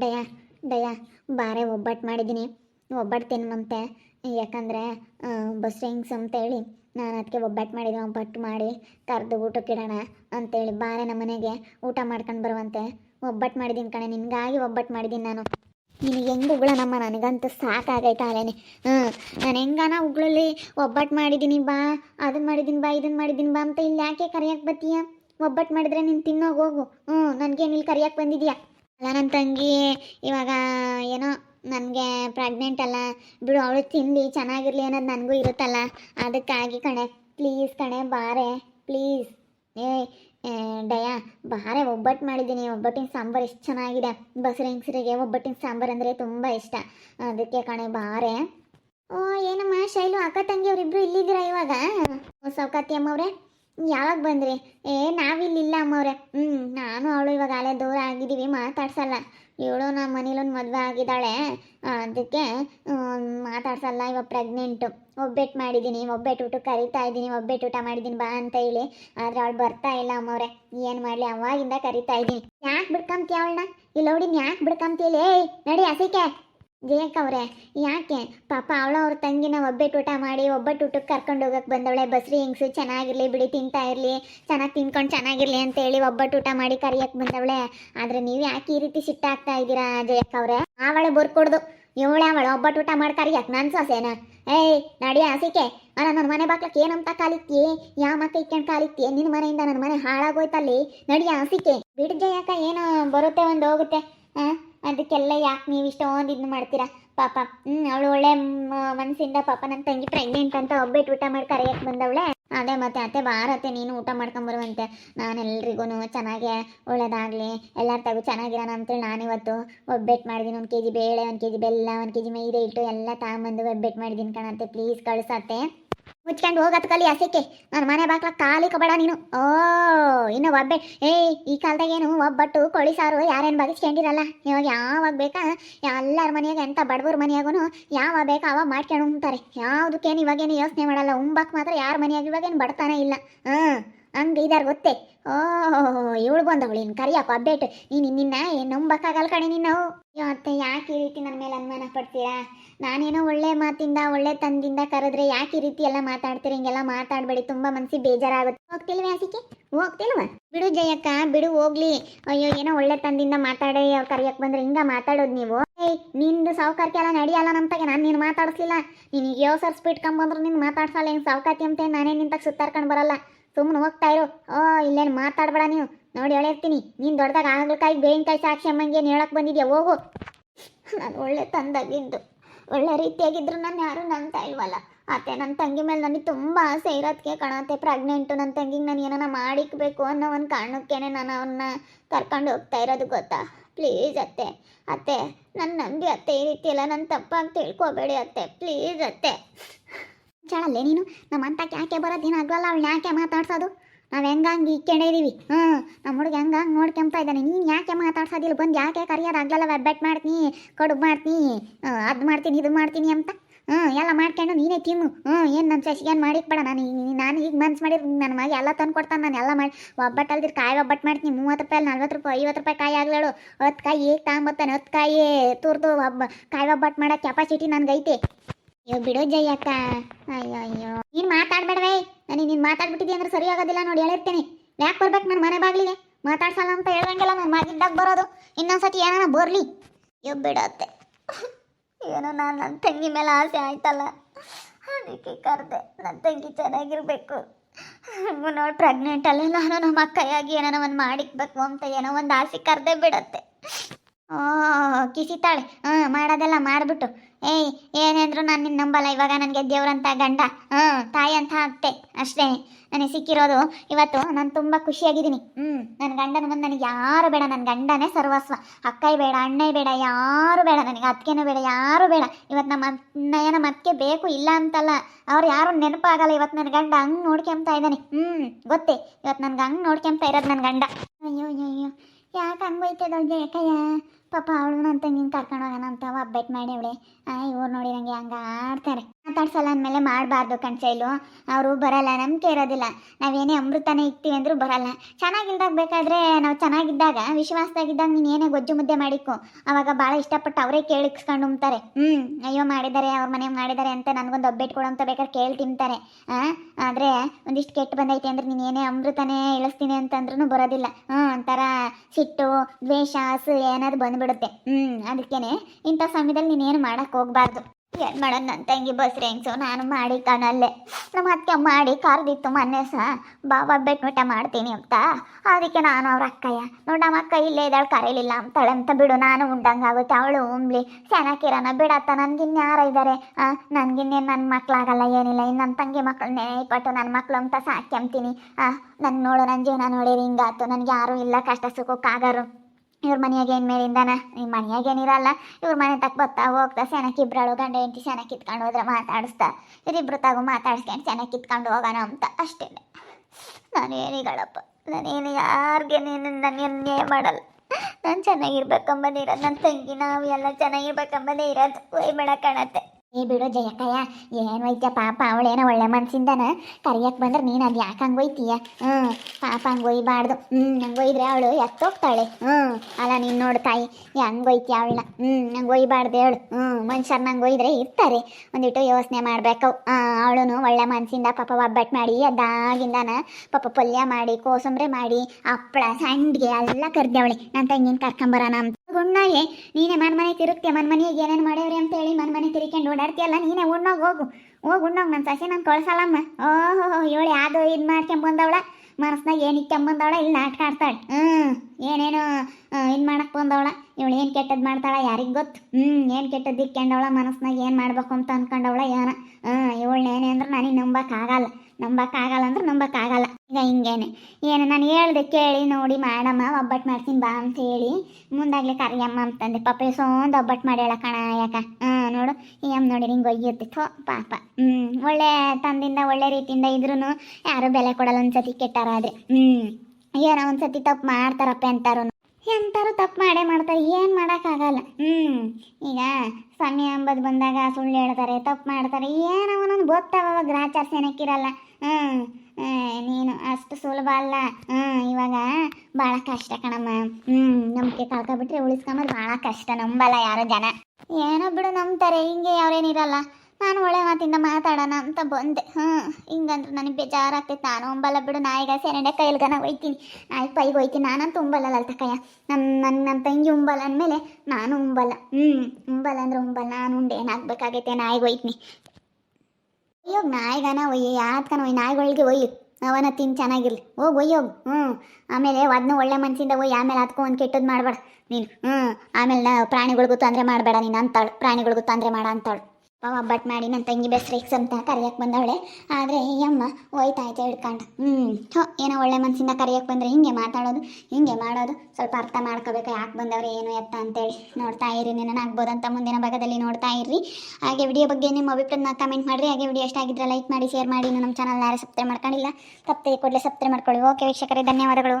ದಯ, ದಯಾ, ಬಾರೆ ಒಬ್ಬಟ್ಟು ಮಾಡಿದ್ದೀನಿ. ಒಬ್ಬಟ್ಟು ತಿನ್ನುವಂತೆ ಯಾಕಂದರೆ ಬಸ್ ಹೆಂಗ್ಸ್ ಅಂತೇಳಿ ನಾನು ಅದಕ್ಕೆ ಒಬ್ಬಟ್ಟು ಮಾಡಿದ್ದೆ ಒಬ್ಬಟ್ಟು ಮಾಡಿ ಕರೆದು ಊಟಕ್ಕಿಡೋಣ ಅಂತೇಳಿ ಬಾರೆ ನಮ್ಮ ಮನೆಗೆ ಊಟ ಮಾಡ್ಕೊಂಡು ಬರುವಂತೆ. ಒಬ್ಬಟ್ಟು ಮಾಡಿದ್ದೀನಿ ಕಣೆ, ನಿನಗಾಗಿ ಒಬ್ಬಟ್ಟು ಮಾಡಿದ್ದೀನಿ ನಾನು. ನಿನಗೆ ಹೆಂಗೆ ಉಗುಳನಮ್ಮ? ನನಗಂತೂ ಸಾಕಾಗೈತೆ ಅಲೇನೆ. ಹ್ಞೂ ನಾನು ಹೆಂಗಾನ ಉಗುಳಲ್ಲಿ ಒಬ್ಬಟ್ಟು ಮಾಡಿದ್ದೀನಿ ಬಾ ಅದನ್ನ ಮಾಡಿದ್ದೀನಿ ಬಾ ಇದನ್ನ ಮಾಡಿದ್ದೀನಿ ಬಾ ಅಂತ ಇಲ್ಲಿ ಯಾಕೆ ಕರಿಯಕ್ಕೆ ಬತ್ತೀಯ? ಒಬ್ಬಟ್ಟು ಮಾಡಿದ್ರೆ ನೀನು ತಿನ್ನೋಗಿ ಹೋಗು. ಹ್ಞೂ ನನಗೇನು ಇಲ್ಲಿ ಕರಿಯಕ್ಕೆ ಬಂದಿದ್ಯಾ? ನನ್ನ ತಂಗಿ ಇವಾಗ ಏನೋ ನನಗೆ ಪ್ರೆಗ್ನೆಂಟ್ ಅಲ್ಲ. ಬಿಡು, ಅವಳು ತಿಂದು ಚೆನ್ನಾಗಿರಲಿ ಅನ್ನೋದು ನನಗೂ ಇರುತ್ತಲ್ಲ. ಅದಕ್ಕಾಗಿ ಕಣೆ ಪ್ಲೀಸ್ ಕಣೆ, ಬಾರೆ. ಪ್ಲೀಸ್ ಏ ಡಯ, ಬಾರೆ ಒಬ್ಬಟ್ಟು ಮಾಡಿದ್ದೀನಿ. ಒಬ್ಬಟ್ಟಿನ ಸಾಂಬಾರು ಎಷ್ಟು ಚೆನ್ನಾಗಿದೆ. ಬಸರೆಂಗ್ಸರಿಗೆ ಒಬ್ಬಟ್ಟಿನ ಸಾಂಬಾರು ಅಂದರೆ ತುಂಬ ಇಷ್ಟ. ಅದಕ್ಕೆ ಕಣೆ, ಬಾರೆ. ಓ, ಏನಮ್ಮ, ಶೈಲು, ಅಕ್ಕ ತಂಗಿ ಅವರಿಬ್ಬರು ಇಲ್ಲಿದ್ದೀರಾ ಇವಾಗ? ಓ ಅವರೇ ಅಮ್ಮವ್ರೆ? ಯಾವಾಗ ಬಂದ್ರಿ? ಏ, ನಾವಿಲ್ಲಿಲ್ಲ ಅಮ್ಮವ್ರೆ. ಹ್ಞೂ ನಾನು ಅವಳು ಇವಾಗ ಅಲೆ ದೂರ ಆಗಿದ್ದೀವಿ, ಮಾತಾಡ್ಸಲ್ಲ. ಇವಳು ನಮ್ಮ ಮನೇಲೊಂದು ಮದುವೆ ಆಗಿದ್ದಾಳೆ. ಅದಕ್ಕೆ ಮಾತಾಡ್ಸಲ್ಲ, ಇವಾಗ ಪ್ರೆಗ್ನೆಂಟು ಒಬ್ಬೆಟ್ಟು ಮಾಡಿದ್ದೀನಿ, ಒಬ್ಬೆಟ್ಟು ಊಟ ಕರಿತಾ ಇದ್ದೀನಿ, ಒಬ್ಬೆಟ್ಟು ಊಟ ಮಾಡಿದ್ದೀನಿ, ಬಾ ಅಂತ ಹೇಳಿ. ಆದರೆ ಅವಳು ಬರ್ತಾ ಇಲ್ಲ ಅಮ್ಮವ್ರೆ. ಏನು ಮಾಡಲಿ? ಅವಾಗಿಂದ ಕರಿತಾ ಇದ್ದೀನಿ. ಯಾಕೆ ಬಿಡ್ಕಂತೀಯ ಅವಳನ್ನ? ಇಲ್ಲಿ ನೋಡಿನ ಯಾಕೆ ಬಿಡ್ಕೊಂತೀಲಿ ಏಯ್ ನಡಿ ಹಸಿಕೆ. ಜಯಕ್ಕ ಅವ್ರೆ, ಯಾಕೆ? ಪಾಪ ಅವಳ ಅವ್ರ ತಂಗಿನ ಒಬ್ಬಟ್ಟು ಮಾಡಿ, ಒಬ್ಬಟ್ಟು ಊಟಕ್ಕೆ ಕರ್ಕೊಂಡು ಹೋಗಕ್ಕೆ ಬಂದವಳೆ. ಬಸ್ರಿ ಹೆಂಗ್ಸು, ಚೆನ್ನಾಗಿರ್ಲಿ ಬಿಡಿ, ತಿಂತಾ ಇರಲಿ, ಚೆನ್ನಾಗಿ ತಿನ್ಕೊಂಡು ಚೆನ್ನಾಗಿರ್ಲಿ ಅಂತ ಹೇಳಿ ಒಬ್ಬಟ್ಟು ಊಟ ಮಾಡಿ ಕರಿಯಕ್ಕೆ ಬಂದವಳೆ. ಆದರೆ ನೀವು ಯಾಕೆ ಈ ರೀತಿ ಸಿಟ್ಟಾಗ್ತಾ ಇದ್ದೀರಾ ಜಯಕ್ ಅವ್ರೆ? ಅವಳೆ ಬರ್ಕೊಡ್ದು ಇವಳೆ ಅವಳು ಒಬ್ಬಟ್ಟೂಟ ಮಾಡಿ ಕರಿಯಕ್ಕೆ ನನ್ನ ಸೊಸೆನ. ಏಯ್ ನಡಿಯ ಹಸಿಕೆ ಅಲ್ಲ ನನ್ನ ಮನೆ ಬಾಕ್ಲಕ್ಕೆ ಏನಂತ ಕಾಲಿತ್ತಿ? ಯಾವ ಮಕ್ಕ ಇಟ್ಕೊಂಡು ಕಾಲಿತ್ತಿ? ನಿನ್ನ ಮನೆಯಿಂದ ನನ್ನ ಮನೆ ಹಾಳಾಗೋಯ್ತಲ್ಲಿ. ನಡಿಯ ಹಸಿಕೆ ಬಿಡಿ ಜಯಕ್ಕ ಏನೋ ಬರುತ್ತೆ, ಒಂದು ಹೋಗುತ್ತೆ. ಹಾಂ ಅದಕ್ಕೆಲ್ಲ ಯಾಕೆ ನೀವು ಇಷ್ಟೊಂದು ಇದನ್ನ ಮಾಡ್ತೀರಾ? ಪಾಪ ಹ್ಞೂ ಅವಳು ಒಳ್ಳೆ ಮನಸ್ಸಿಂದ ಪಾಪ ನನ್ನ ತಂಗಿ ಪ್ರೆಗ್ನೆಂಟ್ ಅಂತ ಒಬ್ಬಟ್ಟು ಊಟ ಮಾಡಿ ಕರೆಯಕ್ಕೆ ಬಂದವಳೆ. ಅದೇ ಮತ್ತೆ ಅತ್ತೆ ಬಾರತ್ತೆ ನೀನು ಊಟ ಮಾಡ್ಕೊಂಬರುವಂತೆ ನಾನು ಎಲ್ರಿಗೂ ಚೆನ್ನಾಗಿ ಒಳ್ಳೇದಾಗಲಿ, ಎಲ್ಲರ ತಗೋ ಚೆನ್ನಾಗಿರೋಣ ಅಂತೇಳಿ ನಾನಿವತ್ತು ಒಬ್ಬೆಟ್ಟು ಮಾಡಿದ್ದೀನಿ ಒಂದು ಕೆ ಜಿ ಬೇಳೆ, ಒಂದು ಕೆ ಜಿ ಬೆಲ್ಲ, ಒಂದು ಕೆ ಜಿ ಮೈದೆ ಇಟ್ಟು ಎಲ್ಲ ತಗೊಂಬಂದು ಒಬ್ಬೆಟ್ಟು ಮಾಡಿದ್ದೀನಿ ಕಣತ್ತೆ ಪ್ಲೀಸ್ ಕಳ್ಸತ್ತೆ ಮುಚ್ಕೊಂಡು ಹೋಗತ್ ಕಲಿ ಹಸಿಕೆ. ನನ್ನ ಮನೆ ಬಾಕ್ಲ ಖಾಲಿ ಕಬಡ ನೀನು. ಓ, ಇನ್ನು ಒಬ್ಬೆ. ಏಯ್, ಈ ಕಾಲದಾಗೇನು ಒಬ್ಬಟ್ಟು ಕೋಳಿ ಸಾರು ಯಾರೇನು ಬಗಿಸ್ಕೊಂಡಿರಲ್ಲ? ಇವಾಗ ಯಾವಾಗ ಬೇಕಾ ಎಲ್ಲರ ಮನೆಯಾಗ ಎಂಥ ಬಡವ್ರ ಮನೆಯಾಗೂ ಯಾವಾಗ ಬೇಕಾ ಅವಾಗ ಮಾಡ್ಕೊಂಡು ಉಣ್ತಾರೆ. ಯಾವುದಕ್ಕೇನು ಇವಾಗೇನು ಯೋಚನೆ ಮಾಡಲ್ಲ. ಉಂಬಕ್ ಮಾತ್ರ ಯಾರ ಮನೆಯಾಗ ಇವಾಗೇನು ಬಡ್ತಾನೆ ಇಲ್ಲ. ಹಾಂ, ಹಂಗೆ ಇದಾರ ಗೊತ್ತೇ. ಓ, ಇವಳು ಬಂದವಳು. ಇನ್ನು ಕರಿಯಪ್ಪ ಒಬ್ಬೇಟು ನೀನು ನಿನ್ನ ಏನು ನಂಬಕ್ಕಾಗಲ್ಲ ಕಣೆ ನೀನು. ಅಯ್ಯೋ ಅತ್ತೆ, ಯಾಕೆ ಈ ರೀತಿ ನನ್ನ ಮೇಲೆ ಅನುಮಾನ ಪಡ್ತೀರಾ? ನಾನೇನೋ ಒಳ್ಳೆ ಮಾತಿಂದ, ಒಳ್ಳೆ ತಂದಿಂದ ಕರೆದ್ರೆ ಯಾಕೆ ಈ ರೀತಿ ಎಲ್ಲ ಮಾತಾಡ್ತೀರಿ? ಹಿಂಗೆಲ್ಲ ಮಾತಾಡಬೇಡಿ, ತುಂಬ ಮನ್ಸಿಗೆ ಬೇಜಾರಾಗುತ್ತೆ. ಹೋಗ್ತಿಲ್ವ ಯಾಸಿಕೆ ಹೋಗ್ತಿಲ್ವ? ಬಿಡು ಜಯಕ್ಕ, ಬಿಡು, ಹೋಗ್ಲಿ. ಅಯ್ಯೋ, ಏನೋ ಒಳ್ಳೆ ತಂದಿಂದ ಮಾತಾಡಿ ಕರಿಯಕ್ಕೆ ಬಂದ್ರೆ ಹಿಂಗ ಮಾತಾಡೋದು ನೀವು. ಏಯ್, ನಿಂದು ಸಾವುಕಾರ್ತಿ ಎಲ್ಲ ನಡಿಯಲ್ಲ ನಮ್ಮ ತಗೆ, ನಾನು ನೀನು ಮಾತಾಡಿಸ್ಲಿಲ್ಲ. ನಿನಗೆ ಯಾವ ಸರ್ ಸ್ಪೀಡ್ ಕಂಬಂದ್ರು ನೀನು ಮಾತಾಡ್ಸಲ್ಲ ಹಿಂಗೆ ಸಾವುಕಾತಿ ಅಂತ ನಾನೇ ನಿಂತಾಗ ಸುತ್ತಾರ್ಕೊಂಡು ಬರಲ್ಲ. ಸುಮ್ಮನೆ ಹೋಗ್ತಾ ಇರು. ಓ, ಇಲ್ಲೇನು ಮಾತಾಡಬೇಡ ನೀವು. ನೋಡಿ ಹೇಳಿರ್ತೀನಿ ನೀನು ದೊಡ್ಡದಾಗ ಆಗ್ಲಕಾಯಿ ಬೇವಿನಕಾಯಿ ಸಾಕ್ಷಿ ಅಮ್ಮಂಗೆ ಏನು ಹೇಳಕ್ಕೆ ಬಂದಿದ್ಯಾ? ಹೋಗು. ನಾನು ಒಳ್ಳೆ ತಂದಾಗಿದ್ದು ಒಳ್ಳೆ ರೀತಿಯಾಗಿದ್ರು ನಾನು ಯಾರು ನಂಬ್ತಾ ಇಲ್ವಲ್ಲ? ಅತ್ತೆ ನನ್ನ ತಂಗಿ ಮೇಲೆ ನನಗೆ ತುಂಬ ಆಸೆ ಇರೋದಕ್ಕೆ ಕಾಣತ್ತೆ. ಪ್ರೆಗ್ನೆಂಟು ನನ್ನ ತಂಗಿಗೆ ನಾನು ಏನಾನ ಮಾಡಿಕ್ಬೇಕು ಅನ್ನೋ ಒಂದು ಕಾರಣಕ್ಕೇನೆ ನಾನು ಅವನ್ನ ಕರ್ಕೊಂಡು ಹೋಗ್ತಾ ಇರೋದು ಗೊತ್ತಾ? ಪ್ಲೀಸ್ ಅತ್ತೆ. ಅತ್ತೆ ನನ್ನ ನಂಬಿ ಅತ್ತೆ ಈ ರೀತಿ ಎಲ್ಲ ನನ್ನ ತಪ್ಪಾಗಿ ತಿಳ್ಕೊಬೇಡಿ ಅತ್ತೆ. ಪ್ಲೀಸ್ ಅತ್ತೆ. ಚಳಲ್ಲೇ ನೀನು? ನಮ್ಮ ಅಂತ ಯಾಕೆ ನೀನು ಆಗಲ್ಲ ಯಾಕೆ ಮಾತಾಡ್ಸೋದು? ನಾವು ಹೆಂಗಂಗೆ ಇದೀವಿ? ಹ್ಞೂ ನಮ್ಮ ಹುಡುಗ ಹೆಂಗಂಗೆ ನೋಡ್ಕೊಂತ ಇದ್ದಾನೆ ನೀನು ಯಾಕೆ ಮಾತಾಡ್ಸೋದಿಲ್ಲ ಬಂದು ಯಾಕೆ ಕರಿಯೋದು? ಆಗ್ಲಲ್ಲ ಬೆಟ್ ಮಾಡ್ತೀನಿ, ಕಡುಬು ಮಾಡ್ತೀನಿ ಅದು ಮಾಡ್ತೀನಿ, ಇದು ಮಾಡ್ತೀನಿ ಅಂತ. ಹ್ಞೂ ಎಲ್ಲ ಮಾಡ್ಕೊಂಡು ನೀನೇ ತಿನ್ನು. ಹ್ಞೂ ಏನು ನನ್ನ ಸಸಿಗೇನು ಮಾಡಿಕ್ ಬೇಡ. ನಾನು ಈ- ನಾನು ಈಗ ಮನ್ಸು ಮಾಡಿದ್ರು ನನ್ನ ಮಗ ಎಲ್ಲ ತಂದು ಕೊಡ್ತಾನೆ ನಾನು ಎಲ್ಲ ಮಾಡಿ ಒಬ್ಬಟ್ಟು ಅಲ್ದಿರ ಕಾಯಿ ಒಬ್ಬಟ್ಟು ಮಾಡ್ತೀನಿ. ಮೂವತ್ತು ರೂಪಾಯಿ, ನಲ್ವತ್ತು ರೂಪಾಯಿ, ಐವತ್ತು ರೂಪಾಯಿ ಕಾಯಿ ಆಗ್ಲೇಳು. ಹತ್ತು ಕಾಯಿ ಈಗ ತಗೊಂಬತ್ತಾನೆ ಹತ್ತು ಕಾಯಿ ತುರ್ದು ಒಬ್ಬ ಕಾಯಿ ಒಬ್ಬಟ್ಟು ಮಾಡೋ ಕೆಪಾಸಿಟಿ ನನಗೈತೆ. ಅಯ್ಯೋ ಬಿಡೋ ಜಯಕ್ಕ. ಅಯ್ಯೋ ಅಯ್ಯೋ ನೀನು ಮಾತಾಡ್ಬೇಡವೇ. ನನಗೆ ನೀನು ಮಾತಾಡ್ಬಿಟ್ಟಿದ್ದೆ ಅಂದ್ರೆ ಸರಿ ಆಗೋದಿಲ್ಲ ನೋಡಿ ಹೇಳಿರ್ತೀನಿ ಯಾಕೆ ಬರ್ಬೇಕು ನನ್ನ ಮನೆ ಬಾಗಿಲಿಗೆ? ಮಾತಾಡ್ಸಲ್ಲ ಅಂತ ಹೇಳಂಗಿಲ್ಲ ನನ್ನ ಮಾಗಿದ್ದಾಗ ಬರೋದು. ಇನ್ನೊಂದ್ಸತಿ ಏನಾನ ಬರ್ಲಿ. ಅಯ್ಯೋ ಬಿಡತ್ತೆ. ಏನೋ ನಾನು ನನ್ನ ತಂಗಿ ಮೇಲೆ ಆಸೆ ಆಯ್ತಲ್ಲ. ಅದಕ್ಕೆ ಕರೆದೆ. ನನ್ನ ತಂಗಿ ಚೆನ್ನಾಗಿರ್ಬೇಕು. ನೋಡಿ ಪ್ರೆಗ್ನೆಂಟ್ ಅಲ್ಲ ನಾನು ನಮ್ಮ ಅಕ್ಕಯ್ಯಾಗಿ ಏನೋ ಒಂದು ಮಾಡಿಕ್ಬೇಕು ಅಂತ ಏನೋ ಒಂದು ಆಸೆ ಕರೆದೇ ಬಿಡತ್ತೆ. ಕಿಸಿತಾಳೆ. ಹಾಂ, ಮಾಡೋದೆಲ್ಲ ಮಾಡಿಬಿಟ್ಟು. ಏಯ್ ಏನೆಂದ್ರು ನಾನು ನಿನ್ನ ನಂಬಲ್ಲ, ಇವಾಗ ನನಗೆ ದೇವ್ರಂತ ಗಂಡ. ಹ್ಞೂ ತಾಯಿ ಅಂತ ಅತ್ತೆ ಅಷ್ಟೇ. ನನಗೆ ಸಿಕ್ಕಿರೋದು ಇವತ್ತು ನಾನು ತುಂಬ ಖುಷಿಯಾಗಿದ್ದೀನಿ. ಹ್ಞೂ ನನ್ನ ಗಂಡನ ಮುಂದೆ ನನಗೆ ಯಾರು ಬೇಡ. ನನ್ನ ಗಂಡನೇ ಸರ್ವಸ್ವ. ಅಕ್ಕೈ ಬೇಡ ಅಣ್ಣೈ ಬೇಡ, ಯಾರು ಬೇಡ ನನಗೆ. ಅತ್ತಿಗೆನೂ ಬೇಡ, ಯಾರು ಬೇಡ. ಇವತ್ತು ನಮ್ಮ ನಯನ ಮತ್ತೆ ಬೇಕು ಇಲ್ಲ ಅಂತಲ್ಲ, ಅವ್ರು ಯಾರು ನೆನಪಾಗಲ್ಲ ಇವತ್ತು ನನ್ನ ಗಂಡ. ಹಂಗೆ ನೋಡ್ಕೊಂತ ಇದ್ದಾನೆ. ಹ್ಞೂ ಗೊತ್ತೇ. ಇವತ್ತು ನನ್ಗೆ ಹಂಗೆ ನೋಡ್ಕೊಂತ ಇರೋದು ನನ್ನ ಗಂಡ. ಅಯ್ಯೋ ಅಯ್ಯೋ. ಯಾಕೆ ಹಂಗೋಯ್ತದ ಯಾಕಯ್ಯ? ಪಾಪ ಅವಳು ನನ್ನ ತಂಗಿನ ಕರ್ಕೊಂಡು ಹೋಗೋಣ ಅಂತ ಒಬ್ಬೆಟ್ ಮಾಡಿ ಅವಳೆ. ಇವ್ರು ನೋಡಿ ನಂಗೆ ಹಂಗೆ ಆಡ್ತಾರೆ. ಮಾತಾಡ್ಸಲ್ಲ ಅಂದಮೇಲೆ ಮಾಡಬಾರ್ದು ಕಣ್ಸೈಲು ಅವರು ಬರಲ್ಲ, ನಂಬಿಕೆ ಇರೋದಿಲ್ಲ. ನಾವೇನೇ ಅಮೃತನೇ ಇಕ್ತೀವಿ ಅಂದರೂ ಬರಲ್ಲ. ಚೆನ್ನಾಗಿಲ್ದಾಗ ಬೇಕಾದ್ರೆ ನಾವು ಚೆನ್ನಾಗಿದ್ದಾಗ, ವಿಶ್ವಾಸದಾಗಿದ್ದಾಗ ನೀನು ಏನೇ ಗೊಜ್ಜು ಮುದ್ದೆ ಮಾಡಿಕೊ ಅವಾಗ ಭಾಳ ಇಷ್ಟಪಟ್ಟು ಅವರೇ ಕೇಳಿಸ್ಕೊಂಡು ಉಂತಾರೆ ಹ್ಞೂ ಅಯ್ಯೋ ಮಾಡಿದ್ದಾರೆ ಅವ್ರ ಮನೆ ಮಾಡಿದ್ದಾರೆ ಅಂತ ನನಗೊಂದು ಒಬ್ಬೆಟ್ಟು ಕೊಡು ಅಂತ ಬೇಕಾದ್ರೆ ಕೇಳಿ ತಿಂತಾರೆ. ಆದರೆ ಒಂದಿಷ್ಟು ಕೆಟ್ಟು ಬಂದೈತೆ ಅಂದ್ರೆ ನೀನು ಏನೇ ಅಮೃತನೇ ಇಳಿಸ್ತೀನಿ ಅಂತಂದ್ರೂ ಬರೋದಿಲ್ಲ. ಹ್ಞೂ ಒಂಥರ ಸಿಟ್ಟು, ದ್ವೇಷ ಹಸು ಏನಾದ್ರು ಬಂದುಬಿಡುತ್ತೆ. ಹ್ಞೂ ಅದಕ್ಕೇನೆ ಇಂಥ ಸಮಯದಲ್ಲಿ ನೀನೇನು ಮಾಡೋಕ್ಕೆ ಹೋಗ್ಬಾರ್ದು. ಏನು ಮಾಡೋದು ನನ್ನ ತಂಗಿ ಬಸ್ ರೇಂಗ್ಸು ನಾನು ಮಾಡಿ ಕಾಣಲ್ಲೇ ನಮ್ಮ ಅತ್ತೆ ಮಾಡಿ ಕರೆದಿತ್ತು ಮೊನ್ನೆ ಸಹ ಬಾಬಾ ಬೆಟ್ಟ ಮಾಡ್ತೀನಿ ಅಂತ. ಅದಕ್ಕೆ ನಾನು ಅವ್ರ ಅಕ್ಕಯ್ಯ, ನೋಡಿ ನಮ್ಮ ಅಕ್ಕ ಇಲ್ಲೇ ಇದ್ದಾಳೆ, ಕರೀಲಿಲ್ಲ ಅಂತಾಳೆ ಅಂತ ಬಿಡು, ನಾನು ಉಂಡಂಗಾಗುತ್ತೆ ಅವಳು ಉಂಬ್ಲಿ. ಚೆನ್ನಾಗಿರೋಣ ಬಿಡತ್ತ? ನನ್ಗಿನ್ ಯಾರ ಇದ್ದಾರೆ ನನ್ಗಿನ್ನೇನು ನನ್ನ ಮಕ್ಕಳಾಗಲ್ಲ ಏನಿಲ್ಲ. ಇನ್ನು ನನ್ನ ತಂಗಿ ಮಕ್ಕಳು ನೆನಪಟ್ಟು ನನ್ನ ಮಕ್ಳು ಅಂತ ಸಾಕ್ಯಂತೀನಿ ನನ್ನ ನೋಡು ನನ್ನ ಜೀವನ ನೋಡಿರಿ ಹಿಂಗಾತು ನನಗೆ ಯಾರೂ ಇಲ್ಲ, ಕಷ್ಟ ಸುಖಕ್ಕಾಗರು. ಇವ್ರ ಮನೆಯಾಗ ಏನು ಮೇಲಿಂದಾನ? ನಿಮ್ಮ ಮನೆಯಾಗ ಏನಿರಲ್ಲ ಇವ್ರ ಮನೆ ತಕ್ಕ ಬರ್ತಾ ಹೋಗ್ತಾ ಸೆನಕ್ಕೆ ಇಬ್ಬರಳು ಗಂಡ ಹೆಂಡತಿ ಸೆನಕ್ಕೆ ಕಿತ್ಕೊಂಡು ಹೋದ್ರೆ ಮಾತಾಡಿಸ್ತಾ ಇವರಿಬ್ರು ತಾಗು ಮಾತಾಡ್ಸ್ಕೊಂಡು ಸೆನಕ್ಕೆ ಕಿತ್ಕೊಂಡು ಹೋಗೋಣ ಅಂತ ಅಷ್ಟೇ. ನಾನು ಏನಿಗಳಪ್ಪ ನಾನೇನು ಯಾರಿಗೆ ನೀನು ನಾನೇನೇ ಮಾಡಲ್ಲ. ನಾನು ಚೆನ್ನಾಗಿರ್ಬೇಕಂಬದೇ ಇರೋದು. ನನ್ನ ತಂಗಿ ನಾವು ಎಲ್ಲ ಚೆನ್ನಾಗಿರ್ಬೇಕಂಬದೇ ಇರೋದು. ಒಯ್ ಬೇಡ ಕಾಣತ್ತೆ. ಏ ಬಿಡು ಜಯಕಯ್ಯ ಏನು ಐತ್ಯ ಪಾಪ ಅವಳೇನೋ ಒಳ್ಳೆ ಮನ್ಸಿಂದನ. ಕರಿಯಕ್ಕೆ ಬಂದ್ರೆ ನೀನು ಅದು ಯಾಕೆ ಹಂಗೆ ಒಯ್ತೀಯ ಹ್ಞೂ ಪಾಪ ಹಂಗೆ ಒಯ್ಬಾರ್ದು ಹ್ಞೂ ಹಂಗೆ ಒಯ್ದ್ರೆ ಅವಳು ಎತ್ತೋಗ್ತಾಳೆ. ಹ್ಞೂ ಅಲ್ಲ ನೀನು ನೋಡು ತಾಯಿ, ಹಂಗೆ ಒಯ್ತೀಯ ಅವಳ ಹ್ಞೂ ಹಂಗೆ ಒಯ್ಬಾರ್ದು ಹೇಳು. ಹ್ಞೂ ಮನುಷ್ಯರ್ನ ಹಂಗೆ ಒಯ್ದ್ರೆ ಇರ್ತಾರೆ. ಒಂದಿಟ್ಟು ಯೋಚನೆ ಮಾಡಬೇಕು. ಅವಳು ಒಳ್ಳೆ ಮನಸ್ಸಿಂದ ಪಾಪ ಒಬ್ಬಟ್ಟು ಮಾಡಿ ಅದಾಗಿಂದನ ಪಾಪ ಪಲ್ಯ ಮಾಡಿ, ಕೋಸಂಬರಿ ಮಾಡಿ, ಹಪ್ಪಳ, ಸಂಡಿಗೆ ಎಲ್ಲ ಕರ್ದವಳೆ ನನ್ನ ತಂಗಿನ ಕರ್ಕೊಂಬರೋಣ ಅಂತ. ಗುಣ್ಣಾಗೆ ನೀನೇ ಮನ್ ಮನೆ ತಿರುಗ್ತೀಯ? ಮನ್ ಮನೆಗೆ ಏನೇನು ಮಾಡ್ಯಾವ್ರಿ ಅಂತ ಹೇಳಿ ಮನ್ ಮನೆ ತಿರ್ಕೊಂಡು ಓಡಾಡ್ತೀಯಲ್ಲ, ನೀನೇ ಉಣ್ಣೋಗಿ ಹೋಗು. ಹೋಗಿ ಉಣ್ಣೋಗಿ ನನ್ನ ಸಸಿ ನಾನು ಕಳ್ಸಲ್ಲಮ್ಮ ಓಹೋ ಇವಳು ಯಾವುದು ಇದು ಮಾಡ್ಕೊಂಬಂದವಳ ಮನಸ್ನಾಗ ಏನು ಇಕ್ಕಂಬಂದವಳ ಇಲ್ಲಿ ನಾಟಕ ಆಡ್ತಾಳೆ. ಹ್ಞೂ ಏನೇನು ಇದು ಮಾಡಕ್ಕೆ ಬಂದವಳ. ಇವಳು ಏನು ಕೆಟ್ಟದ್ದು ಮಾಡ್ತಾಳ ಯಾರಿಗೆ ಗೊತ್ತು? ಹ್ಞೂ ಏನು ಕೆಟ್ಟದ್ದು ಇಕ್ಕಂಡವಳ ಮನಸ್ನಾಗ ಏನು ಮಾಡ್ಬೇಕು ಅಂತ ಅನ್ಕೊಂಡವಳ ಏನ ಹ್ಞೂ ಇವಳನ್ನೇನೆ ಅಂದ್ರೆ ನನಗೆ ನಂಬಕ್ಕಾಗಲ್ಲ ನಂಬಕ್ಕಾಗಲ್ಲ ಅಂದ್ರೆ ನಂಬಕ್ಕಾಗಲ್ಲ. ಈಗ ಹಿಂಗೇನೆ. ಏನು ನಾನು ಹೇಳ್ದೆ ಕೇಳಿ ನೋಡಿ ಮಾಡಮ್ಮ ಒಬ್ಬಟ್ಟು ಮಾಡ್ತೀನಿ ಬಾ ಅಂತ ಹೇಳಿ. ಮುಂದಾಗ್ಲಿ ಕರಿಯಮ್ಮ ಅಂತಂದೆ ಪಾಪ ಸೋಂದು ಒಬ್ಬಟ್ಟು ಮಾಡ್ಯಾಳ ಕಣ ಯಾಕ? ಹಾಂ ನೋಡು. ಈ ಅಮ್ಮ ನೋಡಿ ಹಿಂಗೆ ಒಯ್ಯುತ್ತೆ. ಥೋ, ಪಾಪ. ಹ್ಞೂ ಒಳ್ಳೆ ತಂದಿಂದ, ಒಳ್ಳೆ ರೀತಿಯಿಂದ ಇದ್ರೂ ಯಾರು ಬೆಲೆ ಕೊಡಲ್ಲ ಒಂದ್ಸತಿ ಕೆಟ್ಟಾರಾದ್ರೆ. ಹ್ಞೂ ಏನೋ ಒಂದ್ಸತಿ ತಪ್ಪು ಮಾಡ್ತಾರಪ್ಪ ಅಂತಾರು ಎಂತಾರು ತಪ್ಪು ಮಾಡೇ ಮಾಡ್ತಾರೆ. ಏನು ಮಾಡೋಕ್ಕಾಗಲ್ಲ. ಹ್ಞೂ ಈಗ ಸಮಯ ಅಂಬದು ಬಂದಾಗ ಸುಳ್ಳು ಹೇಳ್ತಾರೆ, ತಪ್ಪು ಮಾಡ್ತಾರೆ. ಏನೋ ಒಂದೊಂದು ಗೊತ್ತಾವ ಗ್ರಾಚಾರ ಸೇನಕ್ಕಿರಲ್ಲ ಹ್ಞೂ ನೀನು ಅಷ್ಟು ಸುಲಭ ಅಲ್ಲ. ಇವಾಗ ಭಾಳ ಕಷ್ಟ ಕಣಮ್ಮ. ಹ್ಞೂ ನಂಬಿಕೆ ಕಳ್ಕೊಬಿಟ್ರೆ ಉಳಿಸ್ಕೊಂಬದು ಭಾಳ ಕಷ್ಟ. ನಂಬಲ್ಲ ಯಾರೋ ಜನ. ಏನೋ ಬಿಡು ನಂಬ್ತಾರೆ, ಹಿಂಗೆ ಅವ್ರೇನಿರಲ್ಲ ನಾನು ಒಳ್ಳೆ ಮಾತಿಂದ ಮಾತಾಡೋಣ ಅಂತ ಬಂದೆ. ಹ್ಞೂ ಹಿಂಗಂದ್ರೆ ನನಗೆ ಬೇಜಾರಾಗ್ತೈತೆ. ನಾನು ಉಂಬಲ್ಲ ಬಿಡು. ನಾಯಿಗ ಸೆನೆಡೆ ಕೈಲ್ಗನ ಒಯ್ತೀನಿ ನಾಯಿ ಪೈಗೆ ಹೋಯ್ತೀನಿ. ನಾನಂತೂ ಉಂಬಲ್ಲ ಲಲ್ತಕ್ಕಯ್ಯ ನನ್ನ ನನ್ನ ನನ್ನ ತಂಗಿ ಉಂಬಲ್ಲ ಅಂದಮೇಲೆ ನಾನು ಉಂಬಲ್ಲ ಹ್ಞೂ ಉಂಬಲ್ಲ ಅಂದ್ರೆ ಉಂಬಲ್ಲ ನಾನು ಉಂಡೆ ಏನಾಗಬೇಕಾಗೈತೆ ನಾಯಿಗೆ ಒಯ್ತೀನಿ ಅಯ್ಯೋಗ್ ನಾಯಿಗನ ಒಯ್ಯಿ ಯಾತ್ಕನ ಒಯ್ಯಿ, ನಾಯಿಗಳಿಗೆ ಒಯ್ಯು. ಅವನ ತಿಂದು ಚೆನ್ನಾಗಿರ್ಲಿ. ಹೋಗಿ ಒಯ್ಯೋಗು ಹ್ಞೂ ಆಮೇಲೆ ಅದನ್ನ ಒಳ್ಳೆ ಮನಸ್ಸಿಂದ ಒಯ್ಯಿ, ಆಮೇಲೆ ಅದಕ್ಕೂ ಒಂದು ಕೆಟ್ಟದ್ದು ಮಾಡಬೇಡ. ನೀನು ಹ್ಞೂ ಆಮೇಲೆ ನಾ ಪ್ರಾಣಿಗಳಿಗೂ ತೊಂದರೆ ಮಾಡಬೇಡ ನೀನು ಅಂತಾಳು. ಪ್ರಾಣಿಗಳಿಗೂ ತೊಂದರೆ ಮಾಡ ಅಂತಾಳು. ಪಾಪ ಒಬ್ಬಟ್ಟು ಮಾಡಿ ನನ್ನ ತಂಗಿ ಬೆಸ್ರಿಕ್ಸ್ ಅಂತ ಕರಿಯಕ್ಕೆ ಬಂದವಳೆ. ಆದರೆ ಈ ಅಮ್ಮ ಐತೆ ಹಿಡ್ಕೊಂಡು ಹ್ಞೂ ಹೋ ಏನೋ ಒಳ್ಳೆ ಮನಸ್ಸಿಂದ ಕರೆಯಕ್ಕೆ ಬಂದರೆ ಹಿಂಗೆ ಮಾತಾಡೋದು, ಹಿಂಗೆ ಮಾಡೋದು. ಸ್ವಲ್ಪ ಅರ್ಥ ಮಾಡ್ಕೋಬೇಕು, ಯಾಕೆ ಬಂದವ್ರೆ, ಏನು ಎತ್ತ ಅಂತೇಳಿ. ನೋಡ್ತಾ ಇರಿ, ನನ್ನ ಆಗ್ಬೋದಂತ ಮುಂದಿನ ಭಾಗದಲ್ಲಿ ನೋಡ್ತಾ ಇರ್ರಿ. ಹಾಗೆ ವಿಡಿಯೋ ಬಗ್ಗೆ ನಿಮ್ಮ ಅಭಿಪ್ರಾಯನ ಕಮೆಂಟ್ ಮಾಡಿರಿ. ಹಾಗೆ ವಿಡಿಯೋ ಇಷ್ಟ ಆಗಿದ್ರೆ ಲೈಕ್ ಮಾಡಿ ಶೇರ್ ಮಾಡಿ. ನಮ್ಮ ಚಾನಲ್ ಯಾರು ಸಬ್ಸ್ಕ್ರೈಬ್ ಮಾಡ್ಕೊಂಡಿಲ್ಲ ತಪ್ಪದೆ ಕೂಡಲೇ ಸಬ್ಸ್ಕ್ರೈಬ್ ಮಾಡ್ಕೊಳ್ಳಿ. ಓಕೆ ವೀಕ್ಷಕರೇ, ಧನ್ಯವಾದಗಳು.